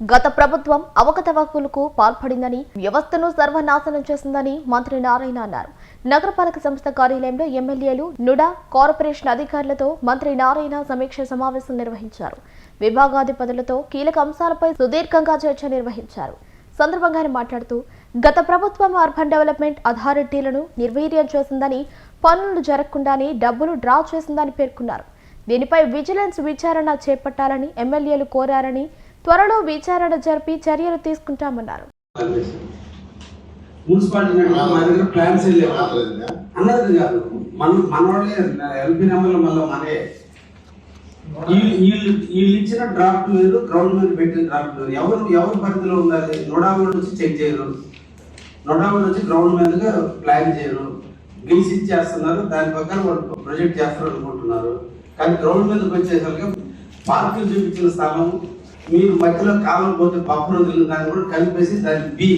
గత ప్రభుత్వం అవకతవకలకు పాల్పడిందని వ్యవస్థను సర్వనాశనం చేసిందని మంత్రి నారాయణ అన్నారు. నగరపాలక సంస్థ కార్యాలయంలో ఎమ్మెల్యేలు నుడా కార్పొరేషన్ అధికారులతో మంత్రి నారాయణ సమీక్ష సమావేశం నిర్వహించారు. విభాగాధిపతులతో కీలక అంశాలపై సుదీర్ఘంగా చర్చ నిర్వహించారు. సందర్భంగా ఆయన మాట్లాడుతూ గత ప్రభుత్వం అర్బన్ డెవలప్మెంట్ అథారిటీలను నిర్వీర్యం చేసిందని పనులు జరగకుండానే డబ్బులు డ్రా చేసిందని పేర్కొన్నారు. దీనిపై విజిలెన్స్ విచారణ చేపట్టాలని ఎమ్మెల్యేలు కోరారని త్వరలో విచారణ జరిపి చర్యలు తీసుకుంటామన్నారు. మున్సిపాలిటీ మా దగ్గర ప్లాన్స్ అన్నది కాదు మన మన వాళ్ళే ఎల్పీ నెంబర్లు మళ్ళీ మనే వీళ్ళు వీళ్ళు ఇచ్చిన డ్రాఫ్ట్ మీరు గ్రౌండ్ మీద పెట్టిన డ్రాఫ్ట్ మీరు ఎవరు ఎవరి పరిధిలో ఉండాలి? నొడావుడు వచ్చి చెక్ చేయరు. నొడావుడు వచ్చి గ్రౌండ్ మీదగా ప్లాన్ చేయరు. గీసి ఇచ్చేస్తున్నారు దాని ప్రకారం వాళ్ళు ప్రొజెక్ట్ చేస్తారు అనుకుంటున్నారు. కానీ గ్రౌండ్ మీదకి వచ్చేసరికి పార్కులు చూపించిన స్థలం మీరు మధ్యలో కాలం పోతే బఫర్ వదిలిన దాన్ని కూడా కలిపేసి దాన్ని బి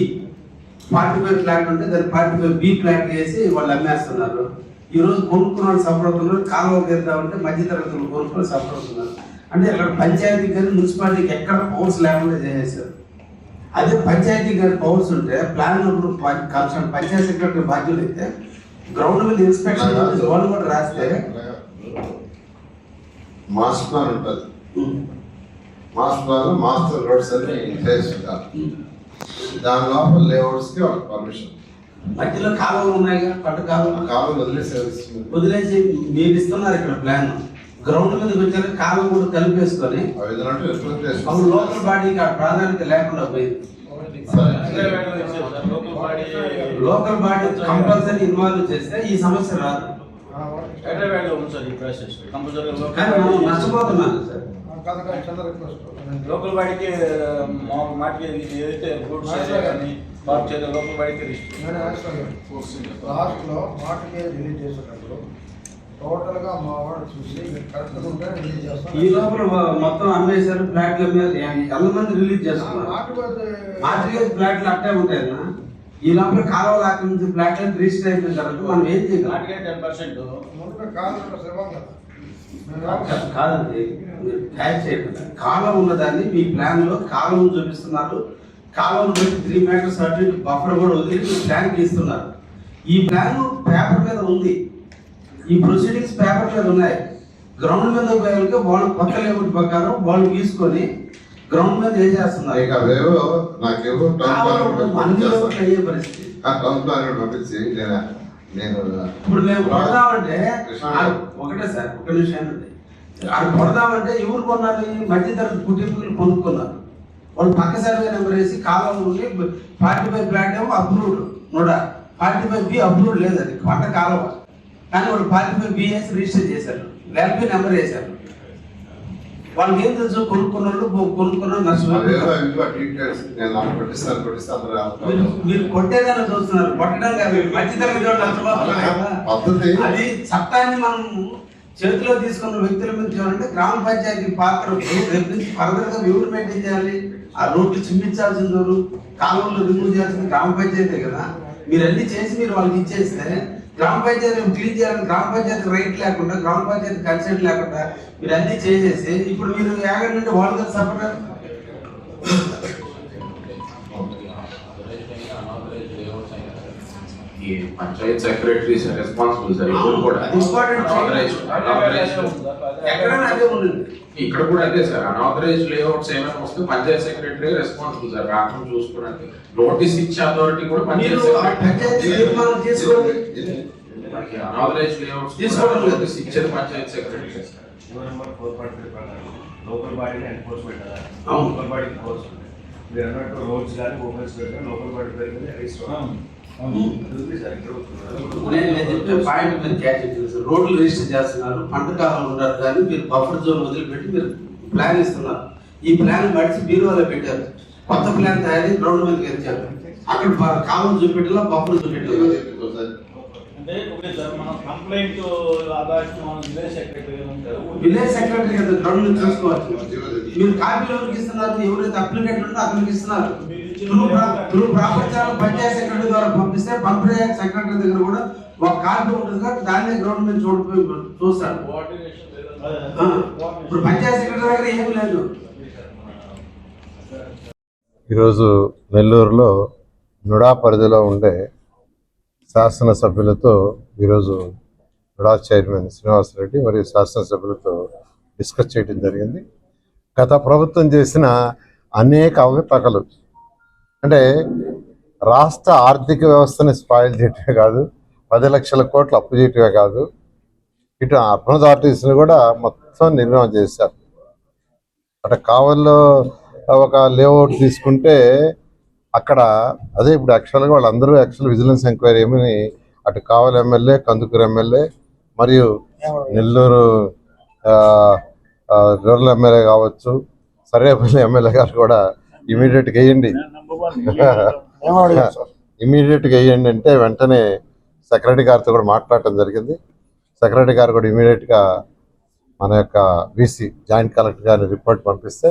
ఫార్టీ ఫైవ్ ఫ్లాట్ ఉంటే దాన్ని ఫార్టీ ఫైవ్ బి ఫ్లాట్ చేసి వాళ్ళు అమ్మేస్తున్నారు. ఈ రోజు కొనుక్కున్న వాళ్ళు సఫర్ అవుతున్నారు కాలువ తీద్దామంటే మధ్య తరగతులు కొనుక్కొని సఫర్ అవుతున్నారు అంటే అక్కడ పంచాయతీ కానీ మున్సిపాలిటీకి ఎక్కడ పవర్స్ లేకుండా చేసేసారు అదే పంచాయతీ గారి పవర్స్ ఉంటే ప్లాన్ అప్పుడు కన్సర్న్ పంచాయతీ సెక్రటరీ బాధ్యులు అయితే గ్రౌండ్ మీద ఇన్స్పెక్షన్ వాళ్ళు కూడా రాస్తే మాస్టర్ ప్లాన్ ఉంటుంది. మాస్టర్ మాస్టర్ రోడ్స్ అని ఫేస్ ఉంటారు దాని లోపల లేఅవుట్స్కి వాళ్ళకి పర్మిషన్ మధ్యలో కాలువలు ఉన్నాయిగా పట్టు కాలువలు. కాలం వదిలేసేసి వదిలేసి మీరు ఇస్తున్నారు ఇక్కడ ప్లాన్. గ్రౌండ్ మీదకి వచ్చాక కాలం కూడా కలిపేసుకొని అప్పుడు లోకల్ బాడీకి ఆ ప్రాధాన్యత లేకుండా పోయింది. లోకల్ బాడీ కంపల్సరీ ఇన్వాల్వ్ చేస్తే ఈ సమస్య రాదు. కానీ మనం నష్టపోతున్నాం సార్. లోకల్ బాడీకి మా మాటకి ఏదైతే గూడ్స్ కానీ పార్క్ చేయాలి లోకల్ బాడీకి రిజిస్టర్ లాస్ట్లో మాట మీద రిలీజ్ చేసేటప్పుడు టోటల్గా మా వాడు చూసి కరెక్ట్ ఉంటే రిలీజ్ చేస్తాం ఈ లోపల మొత్తం అమ్మేశారు ఫ్లాట్ల మీద ఎంత మంది రిలీజ్ చేస్తున్నారు? మాట మార్చిగేజ్ ఫ్లాట్లు అట్టే ఉంటాయి ఈ లోపల కాలువలు ఆక్రమించి ఫ్లాట్లు రిజిస్టర్ అయిపోయిన తర్వాత మనం ఏం నాటికే టెన్ పర్సెంట్ ముందుగా కాదు శ్రమం కదా. కాదండి. మీరు క్యాచ్ చేయకుండా కాలం ఉన్నదాన్ని మీ ప్లాన్లో కాలం చూపిస్తున్నారు. కాలం బట్టి త్రీ మీటర్స్ అటు బఫర్ కూడా వదిలి మీ ప్లాన్ గీస్తున్నారు ఈ ప్లాన్ పేపర్ మీద ఉంది. ఈ ప్రొసీడింగ్స్ పేపర్ మీద ఉన్నాయి. గ్రౌండ్ మీద పోయాక వాళ్ళు కొత్త లేఅవుట్ ప్రకారం వాళ్ళు తీసుకొని గ్రౌండ్ మీద ఏం చేస్తున్నారు? ఇక అవేవో నాకేవో టౌన్ ప్లాన్ అయ్యే పరిస్థితి. ఆ టౌన్ ప్లాన్ పంపించి నేను ఇప్పుడు మేము కొడదామంటే ఒకటే సార్ ఒక నిమిషం ఉంది. అది కొడదామంటే ఎవరు కొన్నారు? మధ్య తరగతి కుటుంబీకులు కొనుక్కున్నారు. వాళ్ళు పక్క సర్వే నెంబర్ వేసి కాలం ఉండి ఫార్టీ ఫైవ్ ఫ్లాట్ ఏమో approved. NUDA forty five B approved లేదు అది పంట కాలువ కానీ వాళ్ళు ఫార్టీ ఫైవ్ బి వేసి రిజిస్టర్ చేశారు. ఎల్పి నెంబర్ వేశారు. వాళ్ళకి ఏం తెలుసు? కొనుక్కున్న వాళ్ళు కొ- కొనుక్కున్న అవేవో నష్టపోయారు మీరు కొట్టేదాన్ని చూస్తున్నారు. కొట్టడం కాదు మధ్య తరగతి నష్టపోతున్నారు అది చట్టాన్ని మనం చేతిలో తీసుకున్న వ్యక్తుల మీద చూడండి గ్రామ పంచాయతీ పాత్ర రేపు నుంచి ఫర్దర్గా ఎవరు మెయింటైన్ చేయాలి? ఆ రోడ్లు చిమ్మించాల్సింది కాలువలు రిమూవ్ చేయాల్సింది గ్రామ పంచాయతీ కదా. మీరు అన్ని చేసి మీరు వాళ్ళకి ఇచ్చేస్తే గ్రామ పంచాయతీ క్లీన్ చేయాలని గ్రామ పంచాయతీ రైట్ లేకుండా గ్రామ పంచాయతీ కన్సెంట్ లేకుండా మీరు అన్ని చేసేసి ఇప్పుడు మీరు యాగర్ నుండి వాళ్ళు సపరేట్ ఈ పంచాయత్ సెక్రటరీస్ రెస్పాన్సిబుల్ సార్ ఇప్పుడు కూడా. ఎక్కడైనా అదే ఉంది ఇక్కడ కూడా అదే సార్ అనాథరైజ్ లేఅవుట్స్ ఏమైనా వస్తే పంచాయత్ సెక్రటరీ రెస్పాన్సిబుల్ సార్ రాకుండా చూసుకోవడానికి. నోటీస్ ఇచ్చే అథారిటీ కూడా అనాథరైజ్ లేఅవుట్స్ తీసుకోవడం. నోటీస్ ఇచ్చేది పంచాయత్ సెక్రటరీ లోకల్ బాడీని ఎన్ఫోర్స్మెంట్. లోకల్ బాడీ ఎన్ఫోర్స్మెంట్ మీరు అన్నట్టు రోడ్స్ కానీ ఓపెన్స్ కానీ లోకల్ బాడీ పేరు రిజిస్టర్ నేను పాయింట్ మీరు క్యాచ్ రోడ్లు రిజిస్టర్ చేస్తున్నారు పంట కాలం ఉన్నారు కానీ మీరు బఫర్ జోన్ వదిలిపెట్టి మీరు ప్లాన్ ఇస్తున్నారు. ఈ ప్లాన్ మడిచి బీరువాలో పెట్టారు. కొత్త ప్లాన్ తయారీ గ్రౌండ్ మీదకి ఎత్తారు అక్కడ కాలం చూపెట్టాల బఫర్ చూపెట్టాలి. విలేజ్ సెక్రటరీ కదా గ్రౌండ్ మీద చూసుకోవచ్చు. మీరు కాపీలు ఎవరికి ఇస్తున్నారు? ఎవరైతే అప్లికెంట్ ఉంటే అతనికి ఇస్తున్నారు. త్రూ ఛానల్ పంచాయత్ సెక్రటరీ ద్వారా పంపిస్తే పంచాయత్ సెక్రటరీ దగ్గర కూడా ఒక కార్డు ఉంటుంది కాబట్టి దాన్ని గ్రౌండ్ మీద చూస్తాడు ఇప్పుడు పంచాయత్ సెక్రటరీ దగ్గర ఏమీ లేదు. ఈరోజు నెల్లూరులో నుడా పరిధిలో ఉండే శాసనసభ్యులతో ఈరోజు నుడా చైర్మన్ శ్రీనివాసరెడ్డి మరియు శాసనసభ్యులతో డిస్కస్ చేయడం జరిగింది. గత ప్రభుత్వం చేసిన అనేక అవకతవకలు అంటే రాష్ట్ర ఆర్థిక వ్యవస్థని స్పాయిల్ చేయటమే కాదు పది లక్షల కోట్లు అప్పు చేయటమే కాదు ఇటు అర్బన్ అథారిటీస్ని కూడా మొత్తం నిర్మాణం చేశారు. అటు కావల్లో ఒక లేఅవుట్ తీసుకుంటే అక్కడ అదే ఇప్పుడు యాక్చువల్గా వాళ్ళందరూ యాక్చువల్ విజిలెన్స్ ఎంక్వైరీ ఏమని అటు కావల్ ఎమ్మెల్యే కందుకూరు ఎమ్మెల్యే మరియు నెల్లూరు రూరల్ ఎమ్మెల్యే కావచ్చు సర్వేపల్లి ఎమ్మెల్యే గారు కూడా ఇమీడియట్గా వేయండి ఇమీడియట్గా వేయండి అంటే వెంటనే సెక్రటరీ గారితో కూడా మాట్లాడటం జరిగింది. సెక్రటరీ గారు కూడా ఇమీడియట్గా మన యొక్క బీసీ జాయింట్ కలెక్టర్ గారిని రిపోర్ట్ పంపిస్తే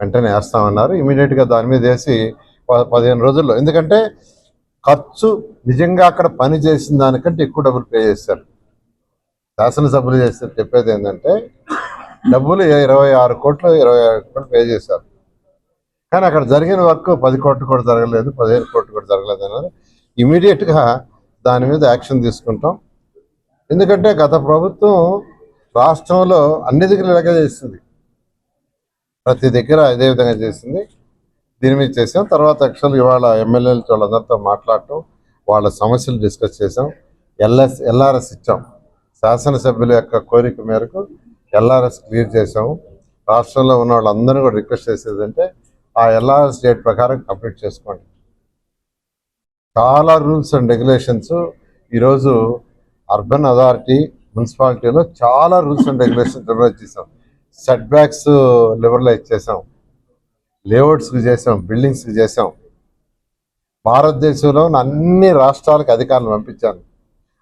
వెంటనే వేస్తామన్నారు. ఇమీడియట్గా దాని మీద వేసి పదిహేను రోజుల్లో. ఎందుకంటే ఖర్చు నిజంగా అక్కడ పని చేసిన దానికంటే ఎక్కువ డబ్బులు పే చేశారు శాసనసభ్యులు చేస్తే చెప్పేది ఏంటంటే డబ్బులు ఇరవై ఆరు కోట్లు ఇరవై ఆరు కోట్లు పే చేశారు. కానీ అక్కడ జరిగిన వర్క్ పది కోట్లు కూడా జరగలేదు పదిహేను కోట్లు కూడా జరగలేదు అన్నారు ఇమీడియట్గా దాని మీద యాక్షన్ తీసుకుంటాం. ఎందుకంటే గత ప్రభుత్వం రాష్ట్రంలో అన్ని దగ్గర ఇలాగే చేసింది. ప్రతి దగ్గర ఇదే విధంగా చేసింది. దీని మీద చేసాం. తర్వాత యాక్చువల్ ఇవాళ ఎమ్మెల్యేలు వాళ్ళందరితో మాట్లాడటం వాళ్ళ సమస్యలు డిస్కస్ చేసాం. ఎల్ఎస్ ఎల్ఆర్ఎస్ ఇచ్చాం. శాసనసభ్యుల యొక్క కోరిక మేరకు ఎల్ఆర్ఎస్ క్లియర్ చేసాము. రాష్ట్రంలో ఉన్న వాళ్ళందరూ కూడా రిక్వెస్ట్ చేసేదంటే ఆ ఎల్ఆర్ఎస్ డేట్ ప్రకారం కంప్లీట్ చేసుకోండి. చాలా రూల్స్ అండ్ రెగ్యులేషన్స్. ఈరోజు అర్బన్ అథారిటీ మున్సిపాలిటీలో చాలా రూల్స్ అండ్ రెగ్యులేషన్స్ లిబరలైజ్ చేసాం సెట్ బ్యాక్స్ లిబరలైజ్ చేసాం లేఅవుట్స్కి చేసాం బిల్డింగ్స్కి చేసాం భారతదేశంలో ఉన్న అన్ని రాష్ట్రాలకు అధికారులు పంపించాను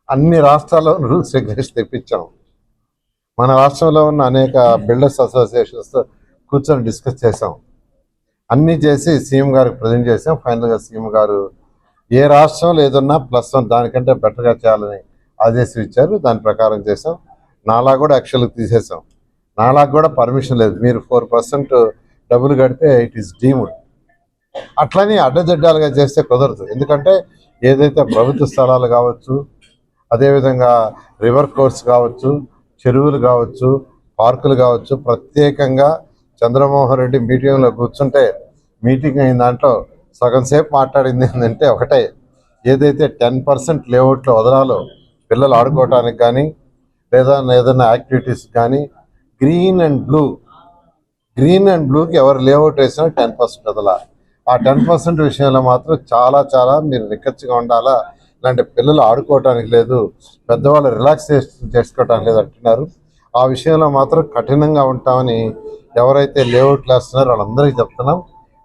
అన్ని రాష్ట్రాల్లో రూల్స్ రెగ్యులేషన్ తెప్పించాం. మన రాష్ట్రంలో ఉన్న అనేక బిల్డర్స్ అసోసియేషన్స్తో కూర్చొని డిస్కస్ చేసాం అన్నీ చేసి సీఎం గారికి ప్రజెంట్ చేసాం. ఫైనల్గా సీఎం గారు ఏ రాష్ట్రం లేదన్నా ప్లస్ వన్ దానికంటే బెటర్గా చేయాలని ఆదేశం ఇచ్చారు. దాని ప్రకారం చేసాం. నాలా కూడా యాక్చువల్గా తీసేసాం. నాలా కూడా పర్మిషన్ లేదు. మీరు ఫోర్ పర్సెంట్ డబ్బులు కడితే ఇట్ ఈస్ డీమ్డ్. అట్లని అడ్డదిడ్డాలుగా చేస్తే కుదరదు. ఎందుకంటే ఏదైతే ప్రభుత్వ స్థలాలు కావచ్చు అదేవిధంగా రివర్ కోర్స్ కావచ్చు చెరువులు కావచ్చు పార్కులు కావచ్చు ప్రత్యేకంగా చంద్రమోహన్ రెడ్డి మీటింగ్లో కూర్చుంటే మీటింగ్ అయిన దాంట్లో సగం సేపు మాట్లాడింది ఏంటంటే ఒకటే. ఏదైతే టెన్ పర్సెంట్ లేఅవుట్లో వదలాలో పిల్లలు ఆడుకోవటానికి కానీ లేదా ఏదైనా యాక్టివిటీస్ కానీ green and blue green and బ్లూకి ఎవరు లేఅవుట్ వేసినా టెన్ పర్సెంట్ వదలా ఆ టెన్ పర్సెంట్ విషయంలో మాత్రం చాలా చాలా మీరు నిక్కచ్చిగా ఉండాలా? ఇలాంటి పిల్లలు ఆడుకోవటానికి లేదు పెద్దవాళ్ళు రిలాక్సేషన్ చేసుకోవటానికి లేదు అంటున్నారు. ఆ విషయంలో మాత్రం కఠినంగా ఉంటామని ఎవరైతే లేఅవుట్లు వేస్తున్నారో వాళ్ళందరికీ చెప్తున్నాం.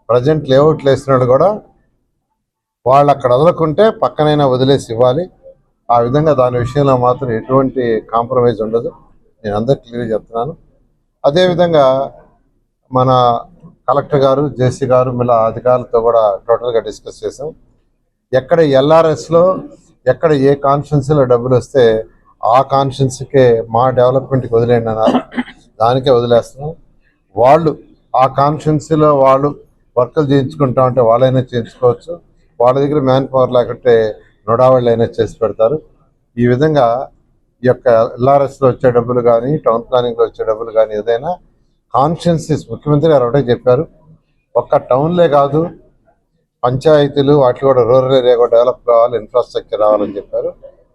ప్రజెంట్ లేఅవుట్లు వేసినాడు కూడా. వాళ్ళు అక్కడ వదలకుంటే పక్కనైనా వదిలేసి ఇవ్వాలి. ఆ విధంగా దాని విషయంలో మాత్రం ఎటువంటి కాంప్రమైజ్ ఉండదు. నేను అందరికి క్లియర్ చెప్తున్నాను. అదేవిధంగా మన కలెక్టర్ గారు జేసీ గారు మిలా అధికారులతో కూడా టోటల్గా డిస్కస్ చేసాం ఎక్కడ ఎల్ఆర్ఎస్లో ఎక్కడ ఏ కాన్ఫరెన్స్లో డబ్బులు వస్తే ఆ కాన్ఫరెన్స్కే మా డెవలప్మెంట్కి వదిలేయండి అన్నారు. దానికే వదిలేస్తున్నాం. వాళ్ళు ఆ కాన్ఫరెన్స్లో వాళ్ళు వర్కులు చేయించుకుంటా ఉంటే వాళ్ళైనా చేయించుకోవచ్చు. వాళ్ళ దగ్గర మ్యాన్ పవర్ లేకుంటే నొడా వాళ్ళు అయినా చేసి పెడతారు. ఈ విధంగా ఈ యొక్క ఎల్ఆర్ఎస్లో వచ్చే డబ్బులు కానీ టౌన్ ప్లానింగ్లో వచ్చే డబ్బులు కానీ ఏదైనా కాన్షియన్సెస్ ముఖ్యమంత్రి గారు ఒకటే చెప్పారు. ఒక్క టౌన్లే కాదు పంచాయతీలు వాటి కూడా రూరల్ ఏరియా కూడా డెవలప్ కావాలి ఇన్ఫ్రాస్ట్రక్చర్ రావాలని చెప్పారు.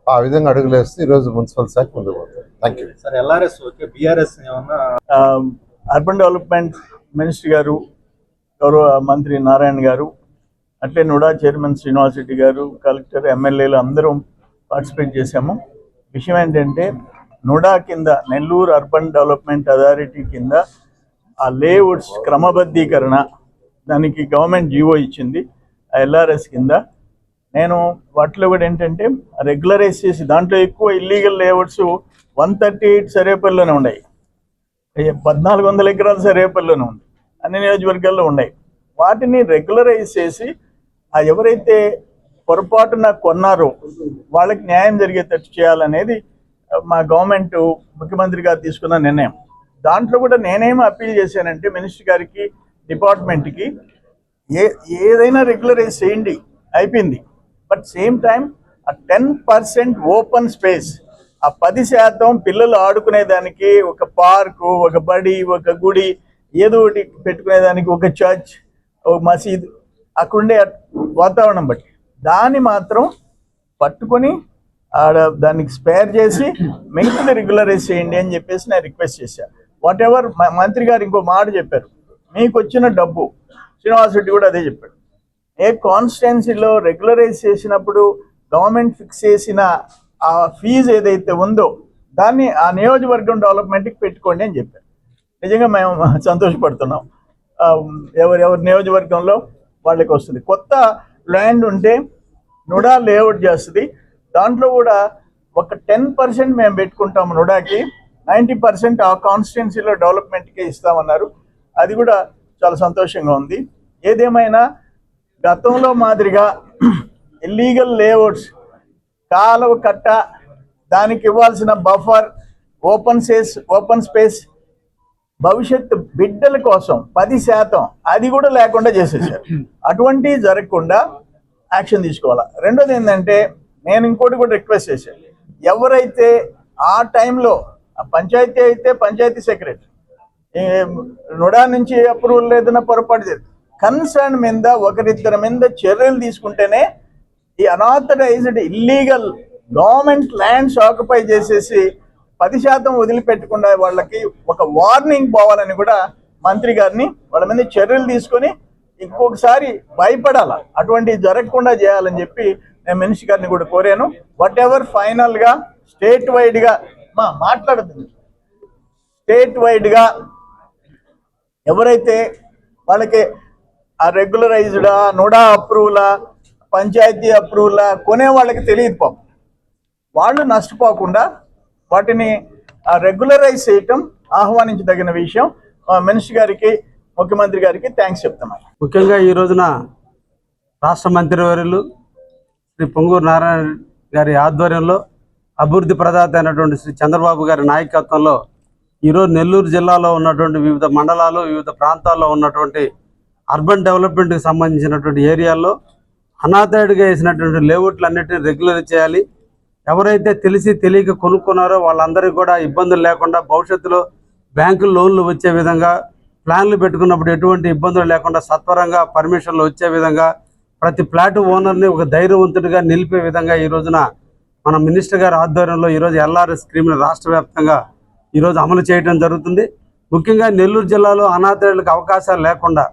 ఆ విధంగా అడుగులు వేస్తే ఈరోజు మున్సిపల్ శాఖ ముందుకు పోతుంది. Thank you sir LRS okay BRS ఏమన్నా? అర్బన్ డెవలప్మెంట్ మినిస్టర్ గారు గౌరవ మంత్రి నారాయణ గారు అట్లే నుడా చైర్మన్ శ్రీనివాస్ రెడ్డి గారు కలెక్టర్ ఎమ్మెల్యేలు అందరం పార్టిసిపేట్ చేశాము. విషయం ఏంటంటే నుడా కింద నెల్లూరు అర్బన్ డెవలప్మెంట్ అథారిటీ కింద ఆ లేఅవుట్స్ క్రమబద్ధీకరణ దానికి గవర్నమెంట్ జీవో ఇచ్చింది ఆ ఎల్ఆర్ఎస్ కింద. నేను వాటిలో కూడా ఏంటంటే రెగ్యులరైజ్ చేసి దాంట్లో ఎక్కువ illegal layouts one thirty eight సరేపల్లిలోనే ఉన్నాయి. పద్నాలుగు వందల ఎకరాలు సరేపల్లిలోనే ఉంది. అన్ని నియోజకవర్గాల్లో ఉన్నాయి. వాటిని రెగ్యులరైజ్ చేసి ఆ ఎవరైతే పొరపాటున కొన్నారో వాళ్ళకి న్యాయం జరిగేటట్టు చేయాలనేది మా గవర్నమెంట్ ముఖ్యమంత్రి గారు తీసుకున్న నిర్ణయం. దాంట్లో కూడా నేనేం అప్పీల్ చేశానంటే మినిస్టర్ గారికి డిపార్ట్మెంట్కి ఏ ఏదైనా రెగ్యులరైజ్ చేయండి అయిపోయింది. బట్ సేమ్ టైం ఆ టెన్ పర్సెంట్ ఓపెన్ స్పేస్ ఆ పది శాతం పిల్లలు ఆడుకునేదానికి ఒక పార్కు ఒక బడి ఒక గుడి ఏదో ఒకటి పెట్టుకునేదానికి ఒక చర్చ్ ఒక మసీద్ అక్కడుండే వాతావరణం బట్టి. దాన్ని మాత్రం పట్టుకొని ఆడ దానికి స్పేర్ చేసి మిగతాది రెగ్యులరైజ్ చేయండి అని చెప్పేసి నేను రిక్వెస్ట్ చేశాను వాట్ ఎవర్ మంత్రి గారు ఇంకో మాట చెప్పారు. మీకు వచ్చిన డబ్బు శ్రీనివాస్ రెడ్డి కూడా అదే చెప్పాడు. ఏ కాన్స్టిట్యున్సీలో రెగ్యులరైజ్ చేసినప్పుడు గవర్నమెంట్ ఫిక్స్ చేసిన ఆ ఫీజు ఏదైతే ఉందో దాన్ని ఆ నియోజకవర్గం డెవలప్మెంట్కి పెట్టుకోండి అని చెప్పారు. నిజంగా మేము సంతోషపడుతున్నాం. ఎవరెవరి ఎవరి నియోజకవర్గంలో వాళ్ళకి వస్తుంది. కొత్త ల్యాండ్ ఉంటే నుడా లేఅవుట్ చేస్తుంది. దాంట్లో కూడా ఒక టెన్ పర్సెంట్ మేము పెట్టుకుంటాం నుడాకి. నైంటీ పర్సెంట్ ఆ కాన్స్టిట్యున్సీలో డెవలప్మెంట్కే ఇస్తామన్నారు. అది కూడా చాలా సంతోషంగా ఉంది. ఏదేమైనా గతంలో మాదిరిగా ఇల్లీగల్ లేఅవుట్స్ కాలువ కట్ట దానికి ఇవ్వాల్సిన buffer open space open space భవిష్యత్తు బిడ్డల కోసం పది శాతం అది కూడా లేకుండా చేసేసారు. అటువంటివి జరగకుండా యాక్షన్ తీసుకోవాలా? రెండోది ఏంటంటే నేను ఇంకోటి కూడా రిక్వెస్ట్ చేశాను ఎవరైతే ఆ టైంలో ఆ పంచాయతీ అయితే పంచాయతీ సెక్రటరీ నుడా నుంచి అప్రూవల్ లేదన్న పొరపాటు జరిగింది కన్సర్న్ మీద ఒకరిద్దరి మీద చర్యలు తీసుకుంటేనే ఈ unauthorised illegal government lands occupy చేసేసి పది శాతం వదిలిపెట్టకుండా వాళ్ళకి ఒక వార్నింగ్ పోవాలని కూడా మంత్రి గారిని వాళ్ళ మీద చర్యలు తీసుకొని ఇంకొకసారి భయపడాల? అటువంటివి జరగకుండా చేయాలని చెప్పి నేను మినిషి గారిని కూడా కోరాను. వాట్ ఎవర్ ఫైనల్గా స్టేట్ వైడ్గా మా మాట్లాడుతుంది స్టేట్ వైడ్గా ఎవరైతే వాళ్ళకి ఆ రెగ్యులరైజ్డా నోడా అప్రూవలా పంచాయతీ అప్రూవలా కొనే వాళ్ళకి తెలియదు పాపం. వాళ్ళు నష్టపోకుండా వాటిని రెగ్యులరైజ్ చేయటం ఆహ్వానించదగిన విషయం. మినిస్టర్ గారికి ముఖ్యమంత్రి గారికి థ్యాంక్స్ చెప్తున్నాను. ముఖ్యంగా ఈ రోజున రాష్ట్ర మంత్రివర్యులు శ్రీ పొంగూరు నారాయణ గారి ఆధ్వర్యంలో అభివృద్ధి ప్రదాత అయినటువంటి శ్రీ చంద్రబాబు గారి నాయకత్వంలో ఈరోజు నెల్లూరు జిల్లాలో ఉన్నటువంటి వివిధ మండలాలు వివిధ ప్రాంతాల్లో ఉన్నటువంటి అర్బన్ డెవలప్మెంట్కి సంబంధించినటువంటి ఏరియాల్లో అనాథైడ్గా వేసినటువంటి లేఅవుట్లన్నిటిని రెగ్యులర్ చేయాలి. ఎవరైతే తెలిసి తెలియక కొనుక్కున్నారో వాళ్ళందరికీ కూడా ఇబ్బందులు లేకుండా భవిష్యత్తులో బ్యాంకు లోన్లు వచ్చే విధంగా ప్లాన్లు పెట్టుకున్నప్పుడు ఎటువంటి ఇబ్బందులు లేకుండా సత్వరంగా పర్మిషన్లు వచ్చే విధంగా ప్రతి ఫ్లాట్ ఓనర్ని ఒక ధైర్యవంతుడిగా నిలిపే విధంగా ఈ రోజున మన మినిస్టర్ గారి ఆధ్వర్యంలో ఈరోజు ఎల్ఆర్ఎస్ స్కీమ్ని రాష్ట్ర వ్యాప్తంగా ఈరోజు అమలు చేయడం జరుగుతుంది. ముఖ్యంగా నెల్లూరు జిల్లాలో అనాథలకు అవకాశాలు లేకుండా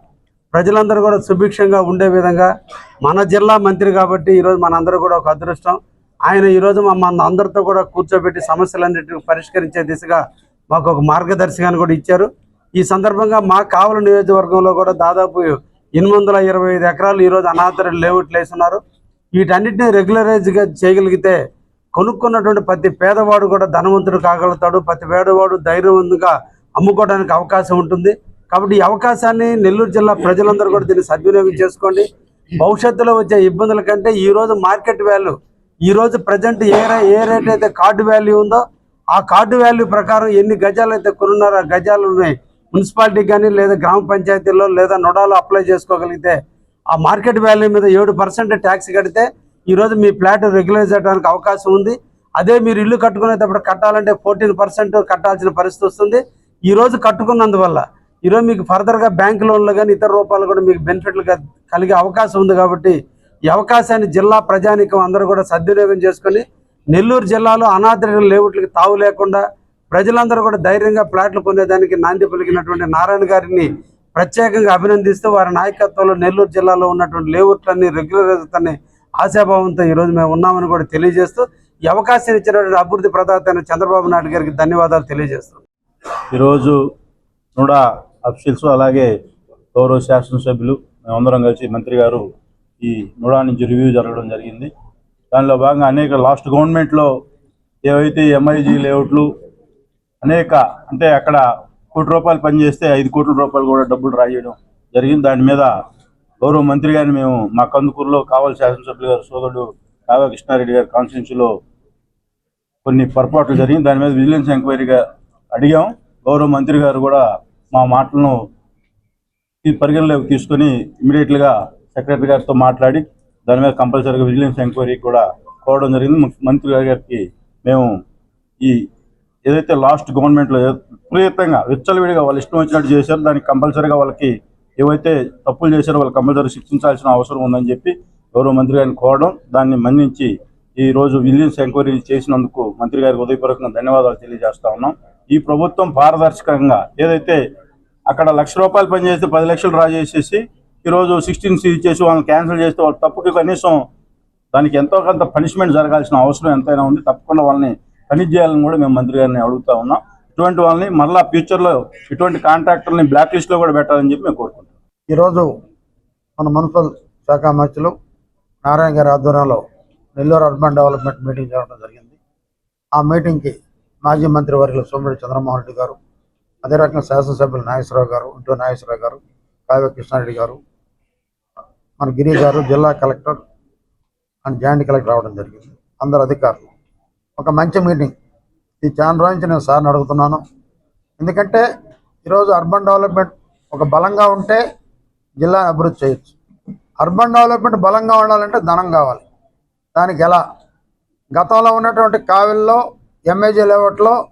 ప్రజలందరూ కూడా సుభిక్షంగా ఉండే విధంగా మన జిల్లా మంత్రి కాబట్టి ఈరోజు మనందరూ కూడా ఒక అదృష్టం. ఆయన ఈరోజు మమ్మల్ని అందరితో కూడా కూర్చోబెట్టి సమస్యలన్నింటినీ పరిష్కరించే దిశగా మాకు ఒక మార్గదర్శకాన్ని కూడా ఇచ్చారు. ఈ సందర్భంగా మా కావల నియోజకవర్గంలో కూడా దాదాపు ఎనిమిది వందల ఇరవై ఐదు ఎకరాలు ఈరోజు అనాథర లేఅవుట్లు వేస్తున్నారు వీటన్నిటిని రెగ్యులరైజ్గా చేయగలిగితే కొనుక్కున్నటువంటి ప్రతి పేదవాడు కూడా ధనవంతుడు కాగలుగుతాడు. ప్రతి పేదవాడు ధైర్యవంతంగా అమ్ముకోవడానికి అవకాశం ఉంటుంది. కాబట్టి ఈ అవకాశాన్ని నెల్లూరు జిల్లా ప్రజలందరూ కూడా దీన్ని సద్వినియోగం చేసుకోండి. భవిష్యత్తులో వచ్చే ఇబ్బందుల కంటే ఈరోజు మార్కెట్ వాల్యూ ఈ రోజు ప్రజెంట్ ఏ రే- ఏ రేట్ అయితే కార్డు వాల్యూ ఉందో ఆ కార్డు వాల్యూ ప్రకారం ఎన్ని గజాలు అయితే కొనున్నారో ఆ గజాలు ఉన్నాయి మున్సిపాలిటీ కానీ లేదా గ్రామ పంచాయతీల్లో లేదా నొడాలో అప్లై చేసుకోగలిగితే ఆ మార్కెట్ వాల్యూ మీద ఏడు పర్సెంట్ ట్యాక్స్ కడితే ఈరోజు మీ ఫ్లాట్ రెగ్యులైజ్ చేయడానికి అవకాశం ఉంది. అదే మీరు ఇల్లు కట్టుకునేటప్పుడు కట్టాలంటే ఫోర్టీన్ పర్సెంట్ కట్టాల్సిన పరిస్థితి వస్తుంది. ఈ రోజు కట్టుకున్నందువల్ల ఈరోజు మీకు ఫర్దర్గా బ్యాంక్ లోన్లు కానీ ఇతర రూపాయలు కూడా మీకు బెనిఫిట్లు కలిగే అవకాశం ఉంది కాబట్టి ఈ అవకాశాన్ని జిల్లా ప్రజానికం అందరూ కూడా సద్వినియోగం చేసుకొని నెల్లూరు జిల్లాలో అనాథ లేవుట్లకి తావు లేకుండా ప్రజలందరూ కూడా ధైర్యంగా ప్లాట్లు కొనేదానికి నాంది పలికినటువంటి నారాయణ గారిని ప్రత్యేకంగా అభినందిస్తూ వారి నాయకత్వంలో నెల్లూరు జిల్లాలో ఉన్నటువంటి లేఅవుట్లన్నీ రెగ్యులరైజ్ని ఆశాభావంతో ఈరోజు మేము ఉన్నామని కూడా తెలియజేస్తూ ఈ అవకాశం ఇచ్చినటువంటి అభివృద్ధి ప్రదాత చంద్రబాబు నాయుడు గారికి ధన్యవాదాలు తెలియజేస్తున్నాం. ఈరోజు నూడా అఫ్షిల్స్ అలాగే గౌరవ శాసనసభ్యులు మేమందరం కలిసి మంత్రి గారు ఈ నూడా నుంచి రివ్యూ జరగడం జరిగింది. దానిలో భాగంగా అనేక లాస్ట్ గవర్నమెంట్లో ఏవైతే ఎంఐజీ లేఅవుట్లు అనేక అంటే అక్కడ కోటి రూపాయలు పనిచేస్తే ఐదు కోట్ల రూపాయలు కూడా డబ్బులు రాయడం జరిగింది. దాని మీద గౌరవ మంత్రి గారిని మేము మా కందుకూరులో కావాలి శాసనసభ్యులు గారు సోదరుడు కావ్య కృష్ణారెడ్డి గారి కాన్స్టిట్యూన్సీలో కొన్ని పొరపాట్లు జరిగింది దాని మీద విజిలెన్స్ ఎంక్వైరీగా అడిగాం. గౌరవ మంత్రి గారు కూడా మా మాటలను ఈ పరిగణలోకి తీసుకొని ఇమీడియట్గా సెక్రటరీ గారితో మాట్లాడి దాని మీద కంపల్సరీగా విజిలెన్స్ ఎంక్వైరీ కూడా కోవడం జరిగింది. మంత్రి గారికి మేము ఈ ఏదైతే లాస్ట్ గవర్నమెంట్లో విపరీతంగా విచ్చలవిడిగా వాళ్ళు ఇష్టం వచ్చినట్టు చేశారు దానికి కంపల్సరీగా వాళ్ళకి ఏవైతే తప్పులు చేశారో వాళ్ళు కంపల్సరీ శిక్షించాల్సిన అవసరం ఉందని చెప్పి గౌరవ మంత్రి గారిని కోరడం దాన్ని మన్నించి ఈ రోజు విజిలెన్స్ ఎంక్వైరీ చేసినందుకు మంత్రి గారికి ఉదయపూర్వకంగా ధన్యవాదాలు తెలియజేస్తా ఉన్నాం. ఈ ప్రభుత్వం పారదర్శకంగా ఏదైతే అక్కడ లక్ష రూపాయలు పనిచేస్తే పది లక్షలు డ్రా చేసేసి ఈరోజు సిక్స్టీన్ సీజ్ చేసి వాళ్ళని క్యాన్సిల్ చేస్తే వాళ్ళ తప్పుకి కనీసం దానికి ఎంతో కొంత పనిష్మెంట్ జరగాల్సిన అవసరం ఎంతైనా ఉంది. తప్పకుండా వాళ్ళని పని చేయాలని కూడా మేము మంత్రి గారిని అడుగుతా ఉన్నాం. ఇటువంటి వాళ్ళని మళ్ళా ఫ్యూచర్లో ఇటువంటి కాంట్రాక్టర్ని బ్లాక్ లిస్ట్లో కూడా పెట్టాలని చెప్పి మేము కోరుకుంటున్నాం. ఈరోజు మన మున్సిపల్ శాఖ మంత్రులు నారాయణ గారి ఆధ్వర్యంలో నెల్లూరు అర్బన్ డెవలప్మెంట్ మీటింగ్ జరగడం జరిగింది. ఆ మీటింగ్కి మాజీ మంత్రి వర్యులు సోమిరెడ్డి చంద్రమోహన్ రెడ్డి గారు అదే రకంగా శాసనసభ్యులు నాగేశ్వరరావు గారు ఇంటూ నాగేశ్వరరావు గారు కావ్య కృష్ణారెడ్డి గారు మన గిరి గారు జిల్లా కలెక్టర్ అండ్ జాయింట్ కలెక్టర్ రావడం జరిగింది. అందరు అధికారులు. ఒక మంచి మీటింగ్. ఇది చాలా రోజు నుంచి నేను సార్ని అడుగుతున్నాను. ఎందుకంటే ఈరోజు అర్బన్ డెవలప్మెంట్ ఒక బలంగా ఉంటే జిల్లా అభివృద్ధి చేయొచ్చు. అర్బన్ డెవలప్మెంట్ బలంగా ఉండాలంటే ధనం కావాలి. దానికి ఎలా? గతంలో ఉన్నటువంటి కావిల్లో ఎంఏజీ లేఅవుట్లో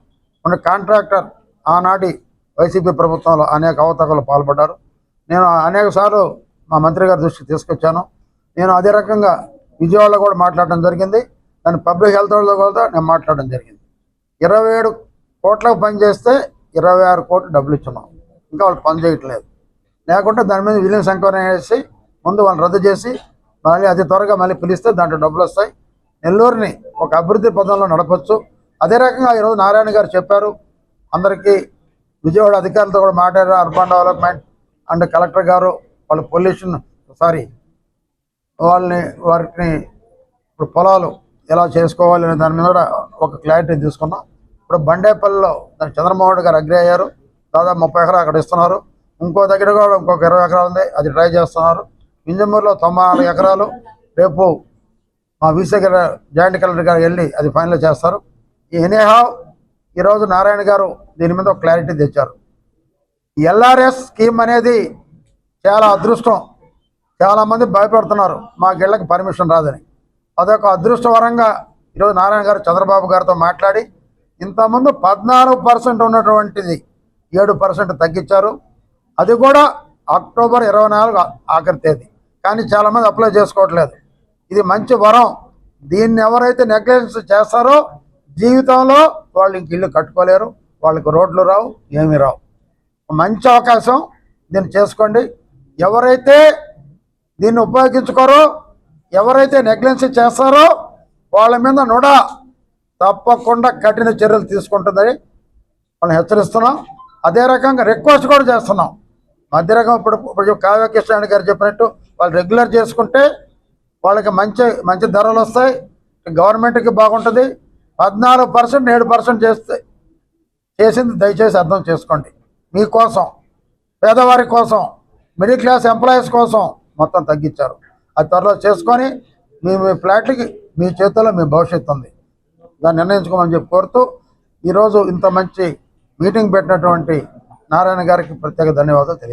ఉన్న కాంట్రాక్టర్ ఆనాటి వైసీపీ ప్రభుత్వంలో అనేక అవతకలు పాల్పడ్డారు. నేను అనేక సార్లు మా మంత్రి గారి దృష్టికి తీసుకొచ్చాను. నేను అదే రకంగా విజయవాడలో కూడా మాట్లాడడం జరిగింది. దాని పబ్లిక్ హెల్త్ వాళ్ళతో కూడా నేను మాట్లాడడం జరిగింది. ఇరవై ఏడు కోట్లకు పని చేస్తే ఇరవై ఆరు కోట్లు డబ్బులు ఇచ్చున్నాం. ఇంకా వాళ్ళు పని చేయట్లేదు. లేకుంటే దాని మీద విలీన ఎంక్వైరీ చేసి ముందు వాళ్ళని రద్దు చేసి మళ్ళీ అతి త్వరగా మళ్ళీ పిలిస్తే దాంట్లో డబ్బులు వస్తాయి. నెల్లూరుని ఒక అభివృద్ధి పదంలో నడపచ్చు. అదే రకంగా ఈరోజు నారాయణ గారు చెప్పారు. అందరికీ విజయవాడ అధికారులతో కూడా మాట్లాడారు. అర్బన్ డెవలప్మెంట్ అండ్ కలెక్టర్ గారు వాళ్ళ పొల్యూషన్ సారీ వాళ్ళని వారిని ఇప్పుడు పొలాలు ఎలా చేసుకోవాలి అనే దాని మీద కూడా ఒక క్లారిటీ తీసుకున్నాం. ఇప్పుడు బండేపల్లిలో దాని చంద్రమోహన్ గారు అగ్రి అయ్యారు. దాదాపు ముప్పై ఎకరాలు అక్కడ ఇస్తున్నారు. ఇంకో దగ్గర కూడా ఇంకొక ఇరవై ఎకరాలు ఉంది. అది ట్రై చేస్తున్నారు. ఇంజమూరులో తొంభై నాలుగు ఎకరాలు. రేపు మా వీసీ గారు జాయింట్ కలెక్టర్ గారు వెళ్ళి అది ఫైనల్ చేస్తారు. ఎనీహావ్ ఈరోజు నారాయణ గారు దీని మీద ఒక క్లారిటీ తెచ్చారు. ఎల్ఆర్ఎస్ స్కీమ్ అనేది చాలా అదృష్టం. చాలామంది భయపడుతున్నారు. మా గిళ్ళకి పర్మిషన్ రాదని. అదొక అదృష్టవరంగా ఈరోజు నారాయణ గారు చంద్రబాబు గారితో మాట్లాడి ఇంతకుముందు పద్నాలుగు పర్సెంట్ ఉన్నటువంటిది ఏడు పర్సెంట్ తగ్గించారు. అది కూడా అక్టోబర్ ఇరవై నాలుగు ఆఖరి తేదీ. కానీ చాలామంది అప్లై చేసుకోవట్లేదు. ఇది మంచి వరం. దీన్ని ఎవరైతే నెగ్లెన్స్ చేస్తారో జీవితంలో వాళ్ళు ఇంక ఇల్లు కట్టుకోలేరు. వాళ్ళకి రోడ్లు రావు ఏమీ రావు. మంచి అవకాశం. దీన్ని చేసుకోండి. ఎవరైతే దీన్ని ఉపయోగించుకోరో ఎవరైతే నెగ్లెన్సీ చేస్తారో వాళ్ళ మీద నుడ తప్పకుండా కఠిన చర్యలు తీసుకుంటుందని మనం హెచ్చరిస్తున్నాం. అదే రకంగా రిక్వెస్ట్ కూడా చేస్తున్నాం. మధ్య రకం ఇప్పుడు ఇప్పుడు కావ్యకృష్ణ గారు చెప్పినట్టు వాళ్ళు రెగ్యులర్ చేసుకుంటే వాళ్ళకి మంచి మంచి ధరలు వస్తాయి. గవర్నమెంట్కి బాగుంటుంది. పద్నాలుగు పర్సెంట్ ఏడు పర్సెంట్ చేస్తే చేసింది దయచేసి అర్థం చేసుకోండి. మీకోసం పేదవారి కోసం మిడిల్ క్లాస్ ఎంప్లాయీస్ కోసం మొత్తం తగ్గించారు. అది త్వరలో చేసుకొని మీ మీ ఫ్లాట్లకి మీ చేతుల్లో మీ భవిష్యత్తు ఉంది. దాన్ని నిర్ణయించుకోమని చెప్పి కోరుతూ ఈరోజు ఇంత మంచి మీటింగ్ పెట్టినటువంటి నారాయణ గారికి ప్రత్యేక ధన్యవాదాలు తెలియదు